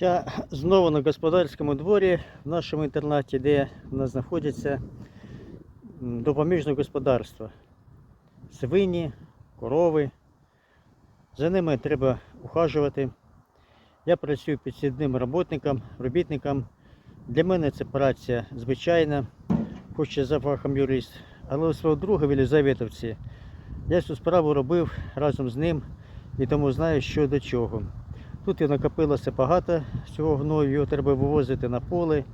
Я знову на господарському дворі в нашому інтернаті, де в нас знаходяться допоміжне господарство. Свині, корови. За ними треба ухажувати. Я працюю підсідним роботником, робітником. Для мене це праця звичайна, хоч я за фахом юрист. Але у свого друга в Єлизаветовці я цю справу робив разом з ним і тому знаю, що до чого. Тут і накопилося багато цього гною, його треба вивозити на поле,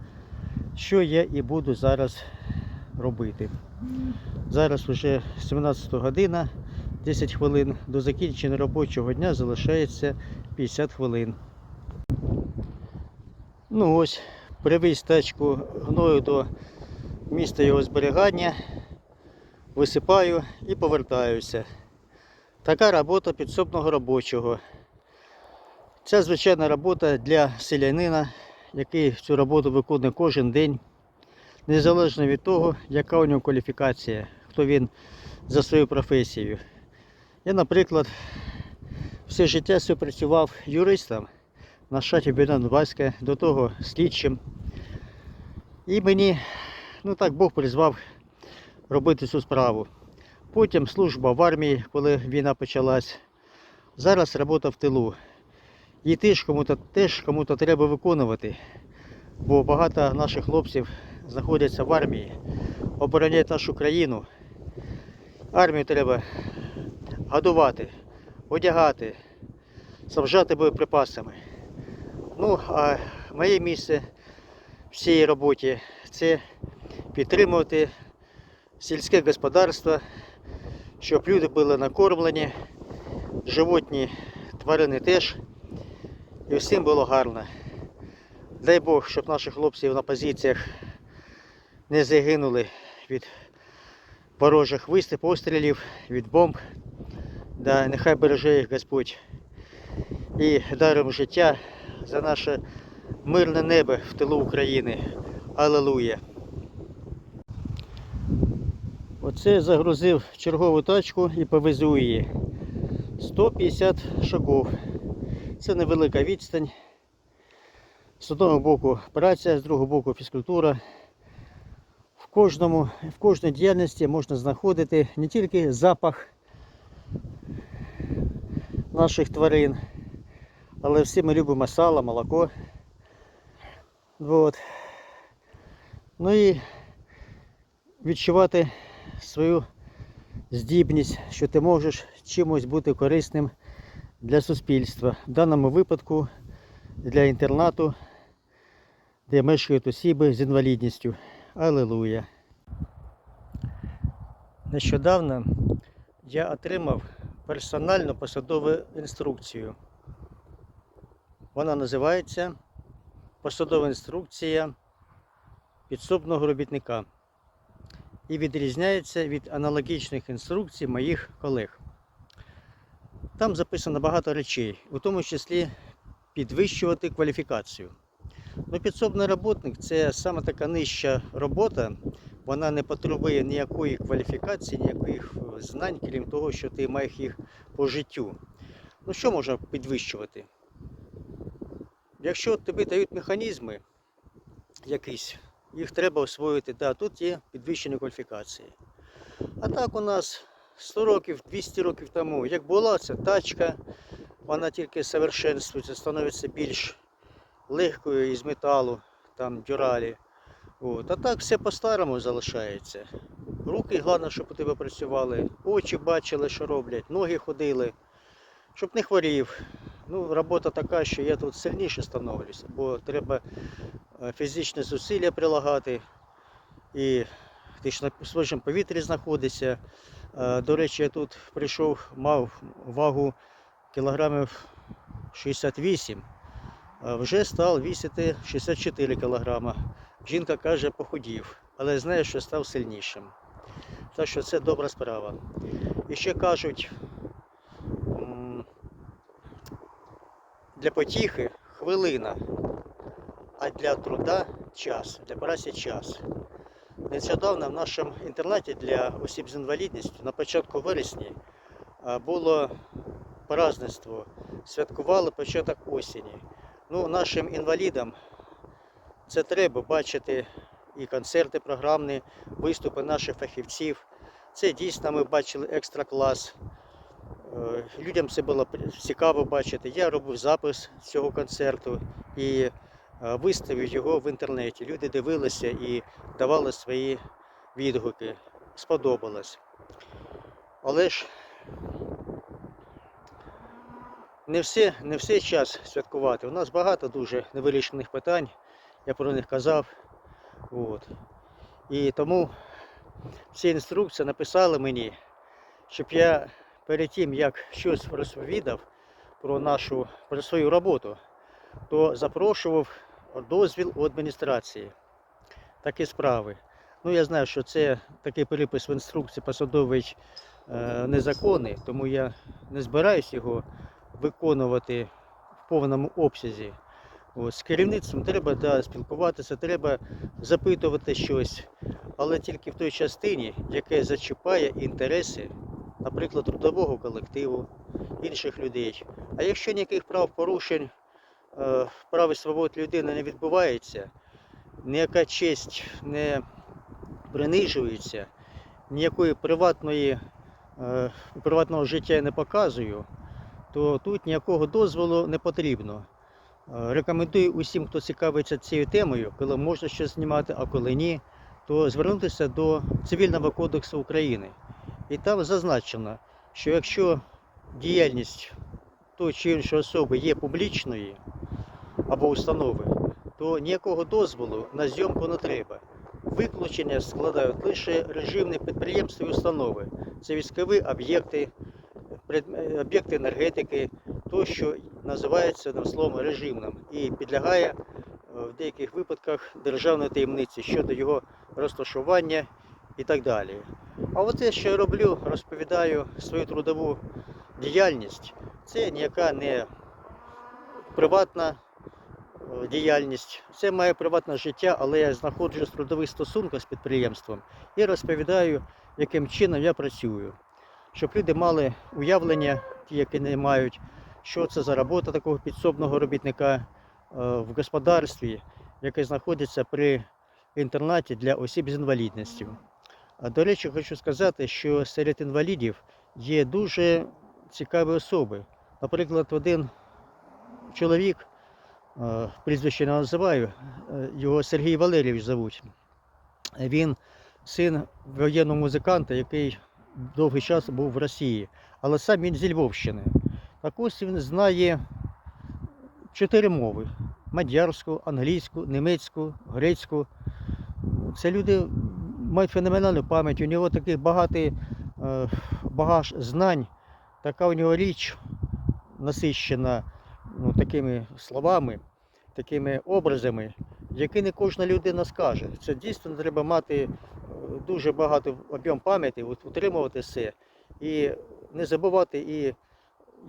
що я і буду зараз робити. Зараз вже 17 година, 10 хвилин до закінчення робочого дня залишається 50 хвилин. Ну ось, привіз тачку гною до міста його зберігання, висипаю і повертаюся. Така робота підсобного робочого. Це звичайна робота для селянина, який цю роботу виконує кожен день, незалежно від того, яка у нього кваліфікація, хто він за своєю професією. Я, наприклад, все життя працював юристом на шаті Бенанбаська, до того слідчим. І мені, ну так Бог призвав робити цю справу. Потім служба в армії, коли війна почалась. Зараз робота в тилу. І теж кому-то теж кому-то треба виконувати. Бо багато наших хлопців знаходяться в армії, обороняють нашу країну. Армію треба годувати, одягати, снабжати боєприпасами. Ну, а моє місце в цій роботі це підтримувати сільське господарство, щоб люди були накормлені, животні тварини теж. І всім було гарно. Дай Бог, щоб наші хлопці на позиціях не загинули від ворожих виступ, пострілів, від бомб. Да, нехай береже їх Господь. І даром життя за наше мирне небо в тилу України. Алелуя. Оце загрузив чергову тачку і повезу її. 150 шагов. Це невелика відстань. З одного боку праця, з другого боку фізкультура. В, кожному, в кожній діяльності можна знаходити не тільки запах наших тварин, але всі ми любимо сало, молоко. От. Ну і відчувати свою здібність, що ти можеш чимось бути корисним для суспільства. В даному випадку для інтернату, де мешкають особи з інвалідністю. Алелуя. Нещодавно я отримав персональну посадову інструкцію. Вона називається Посадова інструкція підсобного робітника і відрізняється від аналогічних інструкцій моїх колег. Там записано багато речей, у тому числі підвищувати кваліфікацію. Ну, підсобний роботник це саме така нижча робота, вона не потребує ніякої кваліфікації, ніяких знань, крім того, що ти маєш їх по життю. Ну що можна підвищувати? Якщо тобі дають механізми якісь, їх треба освоїти, да, тут є підвищення кваліфікації. А так у нас 100 років, 200 років тому, як була ця тачка, вона тільки совершенствується, становиться більш легкою із металу, там дюралі. От. А так все по-старому залишається. Руки, головне, щоб у тебе працювали, очі бачили, що роблять, ноги ходили, щоб не хворів. Ну, робота така, що я тут сильніше становлюся, бо треба фізичне зусилля прилагати. І ти ж на свіжому повітрі знаходишся. Е, До речі, я тут прийшов, мав вагу кілограмів 68, вже став вісити 64 кілограма. Жінка каже, похудів, але знає, що став сильнішим. Так що це добра справа. І ще кажуть, для потіхи хвилина, а для труда час, для праці час. Нещодавно в нашому інтернаті для осіб з інвалідністю на початку вересня було празднество святкували початок осені. Ну, нашим інвалідам це треба бачити і концерти програмні, виступи наших фахівців. Це дійсно ми бачили екстра клас. Е, Людям це було цікаво бачити. Я робив запис цього концерту і виставив його в інтернеті. Люди дивилися і давали свої відгуки. Сподобалось. Але ж не все, не все час святкувати. У нас багато дуже невирішених питань. Я про них казав. От. І тому всі інструкції написали мені, щоб я перед тим, як щось розповідав про нашу про свою роботу, то запрошував дозвіл у адміністрації. Такі справи. Ну, я знаю, що це такий перепис в інструкції посадовий е, незаконний, тому я не збираюсь його виконувати в повному обсязі. От, з керівництвом треба да, спілкуватися, треба запитувати щось, але тільки в той частині, яке зачіпає інтереси, наприклад, трудового колективу, інших людей. А якщо ніяких прав порушень, прав і свобод людини не відбувається, ніяка честь не принижується, ніякої приватної, е, приватного життя я не показую, то тут ніякого дозволу не потрібно. Е, Рекомендую усім, хто цікавиться цією темою, коли можна щось знімати, а коли ні, то звернутися до Цивільного кодексу України. І там зазначено, що якщо діяльність тої чи іншої особи є публічною або установи, то ніякого дозволу на зйомку не треба. Виключення складають лише режимні підприємства і установи. Це військові об'єкти, об'єкти енергетики, то, що називається одним словом режимним і підлягає е, в деяких випадках державної таємниці щодо його розташування і так далі. А от те, що я роблю, розповідаю свою трудову діяльність, це ніяка не приватна діяльність, це моє приватне життя, але я знаходжусь в трудових стосунках з підприємством і розповідаю, яким чином я працюю, щоб люди мали уявлення, ті, які не мають, що це за робота такого підсобного робітника е, в господарстві, яке знаходиться при інтернаті для осіб з інвалідністю. До речі, хочу сказати, що серед інвалідів є дуже цікаві особи. Наприклад, один чоловік, е, прізвище не називаю, е, його Сергій Валерійович зовуть. Він син воєнного музиканта, який довгий час був в Росії, але сам він зі Львовщини. Так ось він знає чотири мови: мадярську, англійську, німецьку, грецьку. Це люди мають феноменальну пам'ять, у нього такий багатий е, багаж знань, така у нього річ насищена ну, такими словами, такими образами, які не кожна людина скаже. Це дійсно треба мати е, дуже багато об'єм пам'яті, утримувати все і не забувати. І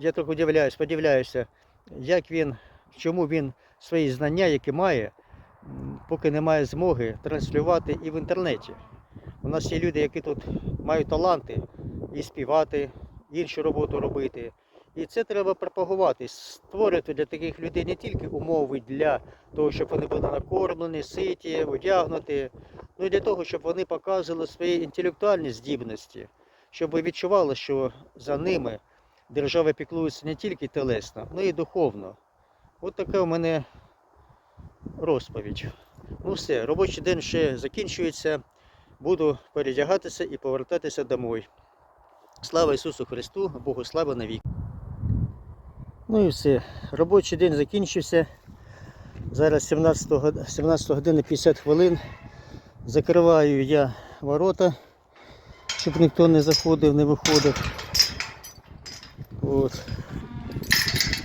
я трохи удивляюсь, подивляюся, як він, чому він свої знання, які має, поки немає змоги транслювати і в інтернеті. У нас є люди, які тут мають таланти і співати, іншу роботу робити. І це треба пропагувати, створити для таких людей не тільки умови для того, щоб вони були накормлені, ситі, одягнуті, ну і для того, щоб вони показували свої інтелектуальні здібності, щоб відчували, що за ними держава піклується не тільки телесно, але й духовно. От така у мене розповідь. Ну все, робочий день ще закінчується. Буду передягатися і повертатися домой. Слава Ісусу Христу, Богу слава навік. Ну і все. Робочий день закінчився. Зараз 17, год- 17 година 50 хвилин. Закриваю я ворота, щоб ніхто не заходив, не виходив. От.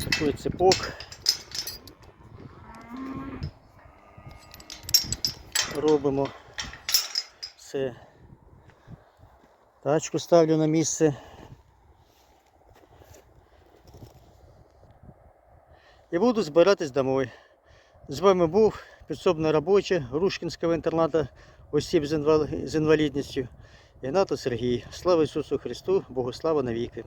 Такий цепок. Робимо все. Тачку ставлю на місце. І буду збиратись домой. З вами був підсобний робоча Рушкінського інтерната осіб з інвалідністю. Ігнато Сергій. Слава Ісусу Христу, Богослава навіки.